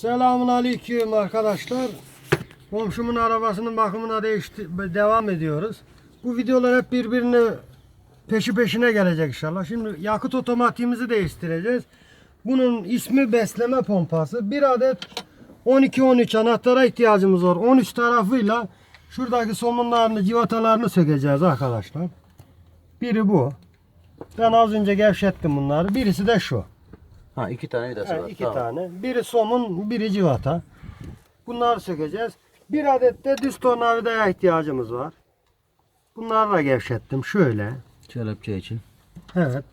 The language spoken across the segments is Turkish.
Selamun aleyküm arkadaşlar. Komşumun arabasının bakımına değişti, devam ediyoruz. Bu videolar hep birbirine peşi peşine gelecek inşallah. Şimdi yakıt otomatiğimizi değiştireceğiz. Bunun ismi besleme pompası. Bir adet 12-13 anahtara ihtiyacımız var. 13 tarafıyla şuradaki somunlarını, civatalarını sökeceğiz arkadaşlar. Biri bu. Ben az önce gevşettim bunları. Birisi de şu. Ha iki tane vidası var. iki tamam. tane. Biri somun, biri civata. Bunları sökeceğiz. Bir adet de düz tornavidaya ihtiyacımız var. Bunları da gevşettim. Şöyle. Kelepçe için. Evet.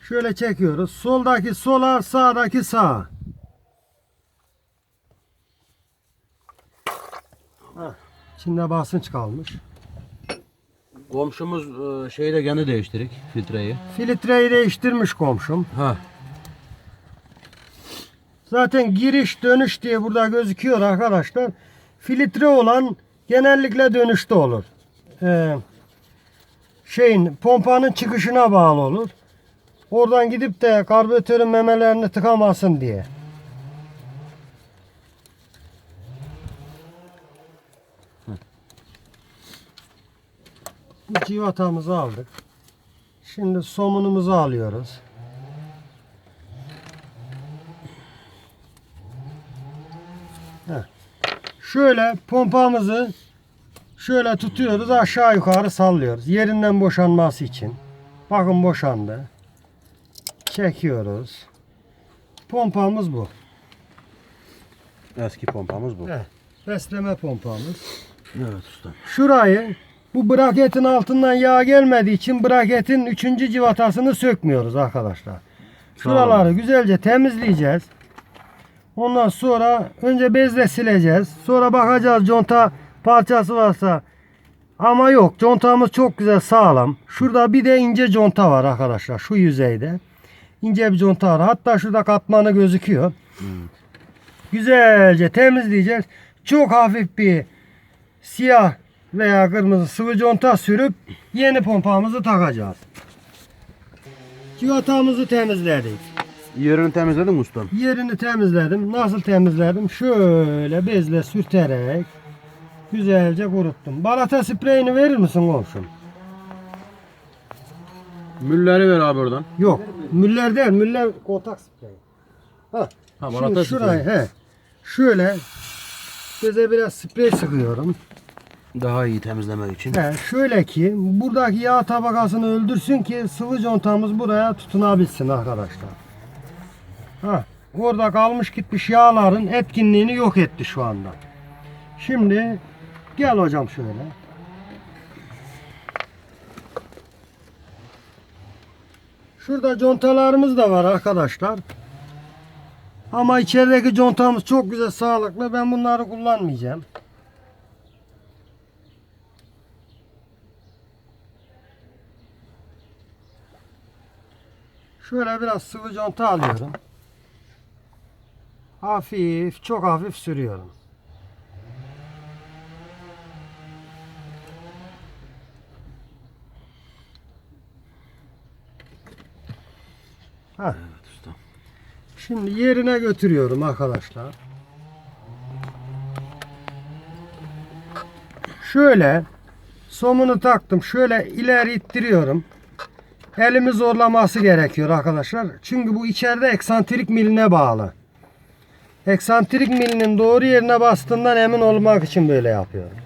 Şöyle çekiyoruz. Soldaki sola, sağdaki sağa. Heh, İçinde basınç kalmış. Komşumuz e, şeyi de kendi değiştirik filtreyi. Filtreyi değiştirmiş komşum. Ha. Zaten giriş dönüş diye burada gözüküyor arkadaşlar. Filtre olan genellikle dönüşte olur. Ee, şeyin pompanın çıkışına bağlı olur. Oradan gidip de karbüratörün memelerini tıkamasın diye. Bu civatamızı aldık. Şimdi somunumuzu alıyoruz. Şöyle pompamızı şöyle tutuyoruz aşağı yukarı sallıyoruz. Yerinden boşanması için. Bakın boşandı. Çekiyoruz. Pompamız bu. Eski pompamız bu. Evet. Besleme pompamız. Evet usta. Şurayı bu braketin altından yağ gelmediği için braketin üçüncü civatasını sökmüyoruz arkadaşlar. Şuraları güzelce temizleyeceğiz. Ondan sonra önce bezle sileceğiz. Sonra bakacağız conta parçası varsa. Ama yok contamız çok güzel sağlam. Şurada bir de ince conta var arkadaşlar şu yüzeyde. İnce bir conta var. Hatta şurada katmanı gözüküyor. Güzelce temizleyeceğiz. Çok hafif bir siyah veya kırmızı sıvı conta sürüp yeni pompamızı takacağız. Civatamızı temizledik. Yerini temizledin mi ustam? Yerini temizledim. Nasıl temizledim? Şöyle bezle sürterek güzelce kuruttum. Balata spreyini verir misin komşum? Mülleri ver abi oradan. Yok. Müller değil. Müller kontak spreyi. Ha. Ha Şimdi balata şurayı he. Şöyle beze biraz sprey sıkıyorum. Daha iyi temizlemek için. He, şöyle ki buradaki yağ tabakasını öldürsün ki sıvı contamız buraya tutunabilsin arkadaşlar. Ha, orada kalmış gitmiş yağların etkinliğini yok etti şu anda. Şimdi gel hocam şöyle. Şurada contalarımız da var arkadaşlar. Ama içerideki contamız çok güzel sağlıklı. Ben bunları kullanmayacağım. Şöyle biraz sıvı conta alıyorum. Hafif, çok hafif sürüyorum. Heh. Evet usta. Şimdi yerine götürüyorum arkadaşlar. Şöyle somunu taktım. Şöyle ileri ittiriyorum. Elimi zorlaması gerekiyor arkadaşlar. Çünkü bu içeride eksantrik miline bağlı. Eksantrik milinin doğru yerine bastığından emin olmak için böyle yapıyorum.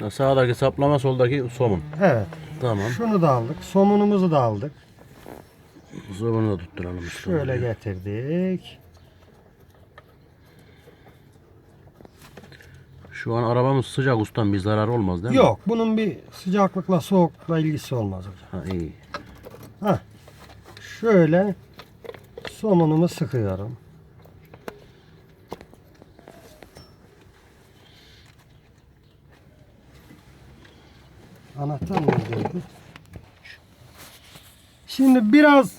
Ha, Sağdaki saplama soldaki somun. Evet. Tamam. Şunu da aldık. Somunumuzu da aldık. Somunu da tutturalım usta. Şöyle getirdik. Şu an arabamız sıcak ustam bir zarar olmaz değil mi? Yok. Bunun bir sıcaklıkla soğuklukla ilgisi olmaz hocam. Ha iyi. Şöyle somunumu sıkıyorum. Anahtar neredeydi? Şimdi biraz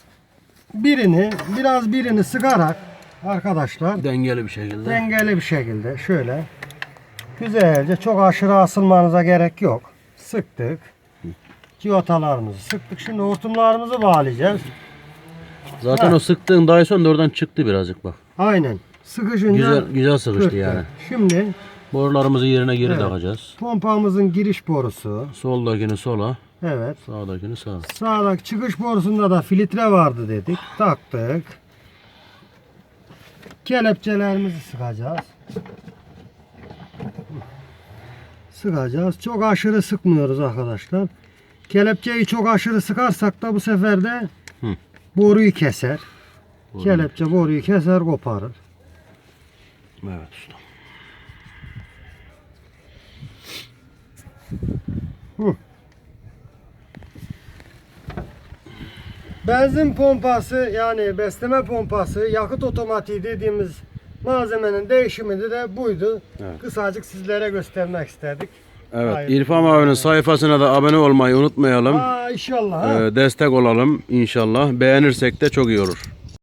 birini, biraz birini sıkarak arkadaşlar Dengeli bir şekilde. dengeli bir şekilde şöyle güzelce çok aşırı asılmanıza gerek yok. Sıktık. Civatalarımızı sıktık. Şimdi hortumlarımızı bağlayacağız. Zaten Ha. o sıktığın Dyson da oradan çıktı birazcık bak. Aynen. Sıkışınca Güzel güzel sıkıştı kırktı. yani. Şimdi Borularımızı yerine geri Evet. takacağız. pompamızın giriş borusu. Soldakini sola, Evet. sağdakini sağa. Sağdaki çıkış borusunda da filtre vardı dedik. Taktık. Kelepçelerimizi sıkacağız. Sıkacağız. Çok aşırı sıkmıyoruz arkadaşlar. Kelepçeyi çok aşırı sıkarsak da bu sefer de. Boruyu keser. Kelepçe boruyu keser koparır. Evet usta. Benzin pompası yani besleme pompası yakıt otomatiği dediğimiz malzemenin değişimi de buydu. Evet. Kısacık sizlere göstermek istedik. Evet Hayır. İrfan abinin sayfasına da abone olmayı unutmayalım. Aa inşallah. ha. Ee, destek olalım inşallah. Beğenirsek de çok iyi olur.